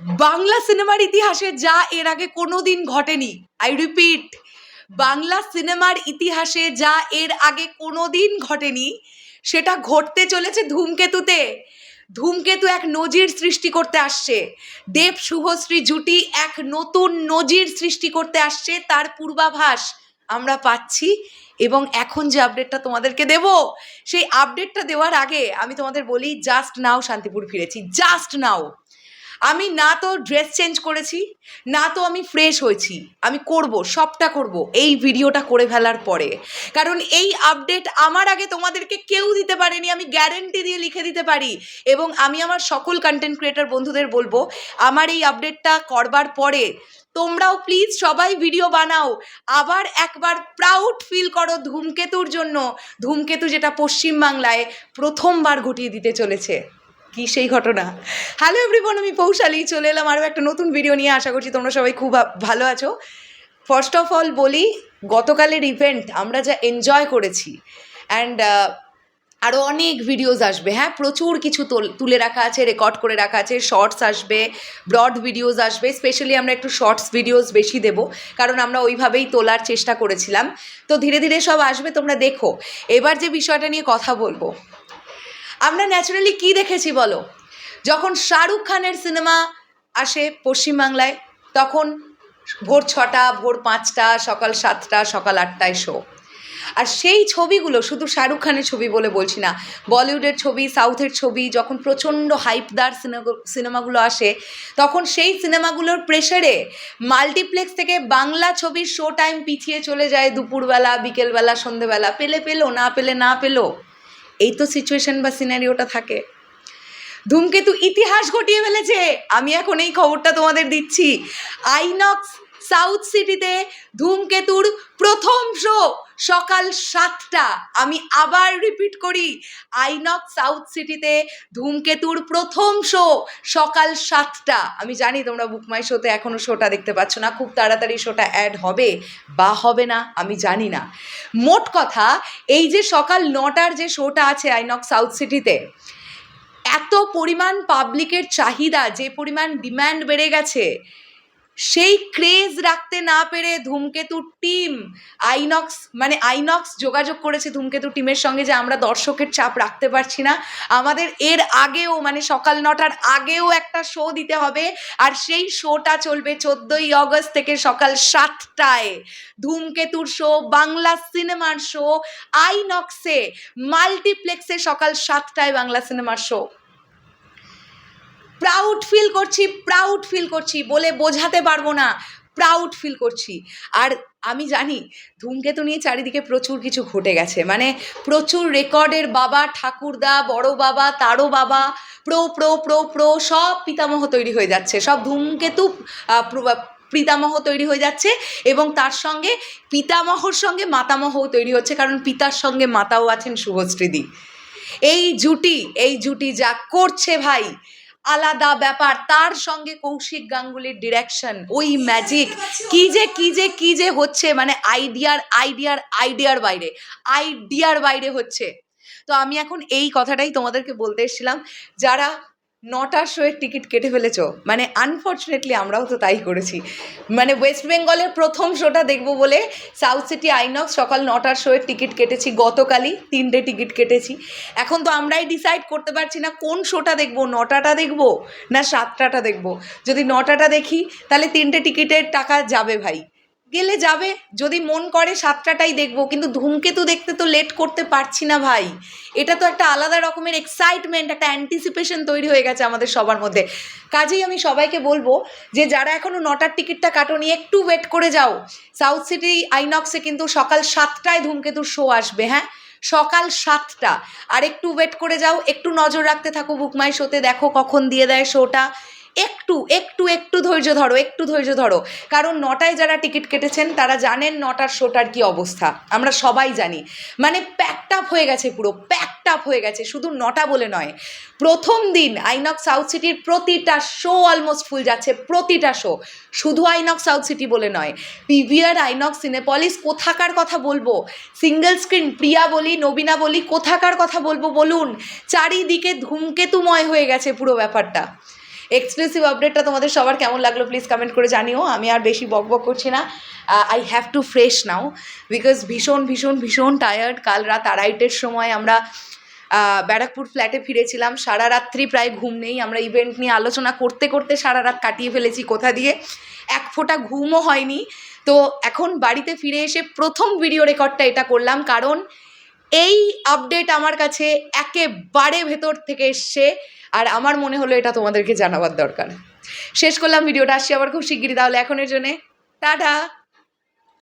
বাংলা সিনেমার ইতিহাসে যা এর আগে কোনোদিন ঘটেনি আই রিপিট বাংলা সিনেমার ইতিহাসে যা এর আগে কোনোদিন ঘটেনি, সেটা ঘটতে চলেছে ধূমকেতুতে। ধূমকেতু এক নজির সৃষ্টি করতে আসছে। দেব শুভশ্রী জুটি এক নতুন নজির সৃষ্টি করতে আসছে, তার পূর্বাভাস আমরা পাচ্ছি এবং এখন যে আপডেটটা তোমাদেরকে দেব, সেই আপডেটটা দেওয়ার আগে আমি তোমাদের বলি জাস্ট নাও শান্তিপুর ফিরেছি জাস্ট নাও আমি না তো ড্রেস চেঞ্জ করেছি, না তো আমি ফ্রেশ হয়েছি, আমি করব, সবটা করব, এই ভিডিওটা করে ফেলার পরে। কারণ এই আপডেট আমার আগে তোমাদেরকে কেউ দিতে পারেনি, আমি গ্যারেন্টি দিয়ে লিখে দিতে পারি। এবং আমি আমার সকল কন্টেন্ট ক্রিয়েটর বন্ধুদের বলব, আমার এই আপডেটটা করবার পরে তোমরাও প্লিজ সবাই ভিডিও বানাও। আবার একবার প্রাউড ফিল করো ধূমকেতুর জন্য। ধূমকেতু যেটা পশ্চিমবাংলায় প্রথমবার ঘটিয়ে দিতে চলেছে। কি সেই ঘটনা? হ্যালো এভরিবন আমি পৌশালি, চলে এলাম আরও একটা নতুন ভিডিও নিয়ে। আশা করছি তোমরা সবাই খুব ভালো আছো। ফার্স্ট অফ অল বলি, গতকালের ইভেন্ট আমরা যা এনজয় করেছি অ্যান্ড আরও অনেক ভিডিওস আসবে। হ্যাঁ প্রচুর কিছু তোল- রাখা আছে রেকর্ড করে রাখা আছে শর্টস আসবে ব্রড ভিডিওস আসবে। স্পেশালি আমরা একটু শর্টস ভিডিওস বেশি দেব, কারণ আমরা ওইভাবেই তোলার চেষ্টা করেছিলাম। তো ধীরে ধীরে সব আসবে, তোমরা দেখো। এবার যে বিষয়টা নিয়ে কথা বলব আমরা ন্যাচারালি কি দেখেছি বলো? যখন শাহরুখ খানের সিনেমা আসে পশ্চিমবাংলায়, তখন ভোর ছটা, ভোর পাঁচটা, সকাল সাতটা, সকাল আটটায় শো আর সেই ছবিগুলো শুধু শাহরুখ খানের ছবি বলে বলছি না, বলিউডের ছবি, সাউথের ছবি, যখন প্রচণ্ড হাইপদার সিনেমাগুলো আসে, তখন সেই সিনেমাগুলোর প্রেশারে মাল্টিপ্লেক্স থেকে বাংলা ছবির শো টাইম পিছিয়ে চলে যায় দুপুরবেলা, বিকেলবেলা, সন্ধেবেলা, পেলে পেল, না পেলে না পেল। এই তো সিচুয়েশন বা সিনারিওটা থাকে। ধূমকেতু ইতিহাস ঘটিয়ে ফেলেছে। আমি এখন এই খবরটা তোমাদের দিচ্ছি। আইনক্স সাউথ সিটিতে ধূমকেতুর প্রথম শো সকাল সাতটা। আমি আবার রিপিট করি, আইনক সাউথ সিটিতে ধূমকেতুর প্রথম শো সকাল সাতটা। আমি জানি তোমরা বুকমাই শোতে এখনও শোটা দেখতে পাচ্ছ না, খুব তাড়াতাড়ি শোটা অ্যাড হবে বা হবে না, আমি জানি না। মোট কথা, এই যে সকাল নটার যে শোটা আছে আইনক সাউথ সিটিতে, এত পরিমাণ পাবলিকের চাহিদা, যে পরিমাণ ডিম্যান্ড বেড়ে গেছে সেই ক্রেজ রাখতে না পেরে ধূমকেতুর টিম আইনক্স মানে আইনক্স যোগাযোগ করেছে ধূমকেতু টিমের সঙ্গে যে আমরা দর্শকের চাপ রাখতে পারছি না। আমাদের এর আগেও মানে সকাল নটার আগেও একটা শো দিতে হবে। আর সেই শোটা চলবে চোদ্দোই অগস্ট থেকে সকাল সাতটায়। ধূমকেতুর শো বাংলা সিনেমার শো আইনক্সে মাল্টিপ্লেক্সে সকাল সাতটায় বাংলা সিনেমার শো প্রাউড ফিল করছি প্রাউড ফিল করছি বলে বোঝাতে পারব না। প্রাউড ফিল করছি। আর আমি জানি, ধূমকেতু নিয়ে চারিদিকে প্রচুর কিছু ঘটে গেছে। মানে প্রচুর রেকর্ডের বাবা, ঠাকুরদা, বড় বাবা, তারও বাবা, প্রো প্রো প্রো প্রো, সব পিতামহ তৈরি হয়ে যাচ্ছে। সব ধূমকেতু পিতামহ তৈরি হয়ে যাচ্ছে এবং তার সঙ্গে পিতামহর সঙ্গে মাতামহও তৈরি হচ্ছে কারণ পিতার সঙ্গে মাতাও আছেন শুভশ্রীদি এই জুটি এই জুটি যা করছে ভাই আলাদা ব্যাপার। তার সঙ্গে কৌশিক গাঙ্গুলির ডিরেকশন ওই ম্যাজিক কি যে কি যে কি যে হচ্ছে মানে আইডিয়ার আইডিয়ার আইডিয়ার বাইরে আইডিয়ার বাইরে হচ্ছে। তো আমি এখন এই কথাটাই তোমাদেরকে বলতে এসেছিলাম, যারা নটার শোয়ের টিকিট কেটে ফেলেছ। মানে আনফর্চুনেটলি আমরাও তো তাই করেছি। মানে ওয়েস্ট বেঙ্গলের প্রথম শোটা দেখব বলে সাউথ সিটি আইনক্স সকাল নটার শোয়ের টিকিট কেটেছি। গতকালই তিনটে টিকিট কেটেছি। এখন তো আমরাই ডিসাইড করতে পারছি না কোন শোটা দেখব, নটাটা দেখব না সাতটাটা দেখব। যদি নটাটা দেখি, তাহলে তিনটে টিকিটের টাকা যাবে ভাই। গেলে যাবে। যদি মন করে সাতটাটাই দেখব, কিন্তু ধূমকেতু দেখতে তো লেট করতে পারছি না ভাই। এটা তো একটা আলাদা রকমের এক্সাইটমেন্ট একটা অ্যান্টিসিপেশন তৈরি হয়ে গেছে আমাদের সবার মধ্যে। কাজেই আমি সবাইকে বলব যে, যারা এখনও নটার টিকিটটা কাটোনি, একটু ওয়েট করে যাও। সাউথ সিটি আইনক্সে কিন্তু সকাল সাতটায় ধূমকেতুর শো আসবে হ্যাঁ? সকাল সাতটা। আর একটু ওয়েট করে যাও, একটু নজর রাখতে থাকো বুকমাই শোতে দেখো কখন দিয়ে দেয় শোটা একটু একটু একটু ধৈর্য ধরো, একটু ধৈর্য ধরো। কারণ নটায় যারা টিকিট কেটেছেন, তারা জানেন নটার শোটার কি অবস্থা। আমরা সবাই জানি। মানে প্যাকড আপ হয়ে গেছে পুরো প্যাকড আপ হয়ে গেছে। শুধু নটা বলে নয়, প্রথম দিন আইনক সাউথ সিটির প্রতিটা শো অলমোস্ট ফুল যাচ্ছে, প্রতিটা শো শুধু আইনক সাউথ সিটি বলে নয় পিভিআর আইনক্স সিনেপলিস কোথাকার কথা বলব? সিঙ্গেল স্ক্রিন প্রিয়া বলি, নবীনা বলি, কোথাকার কথা বলব? বলুন, চারিদিকে ধূমকেতুময় হয়ে গেছে পুরো ব্যাপারটা। এক্সক্লুসিভ আপডেটটা তোমাদের সবার কেমন লাগল প্লিজ কমেন্ট করে জানিও। আমি আর বেশি বক বক করছি না। I have to fresh now because ভীষণ ভীষণ ভীষণ টায়ার্ড কাল রাত আড়াইটের সময় আমরা ব্যারাকপুর ফ্ল্যাটে ফিরেছিলাম। সারা রাত্রি প্রায় ঘুম নেই। আমরা ইভেন্ট নিয়ে আলোচনা করতে করতে সারা রাত কাটিয়ে ফেলেছি কোথা দিয়ে। এক ফোঁটা ঘুমও হয়নি। তো এখন বাড়িতে ফিরে এসে প্রথম ভিডিও রেকর্ডটা এটা করলাম। কারণ এই আপডেট আমার কাছে একেবারে ভেতর থেকে এসছে আর আমার মনে হলো এটা তোমাদেরকে জানাবার দরকার। শেষ করলাম, ভিডিওটা আসছি আবার খুব শিগগিরই, তাহলে এখনের জন্যে টাটা।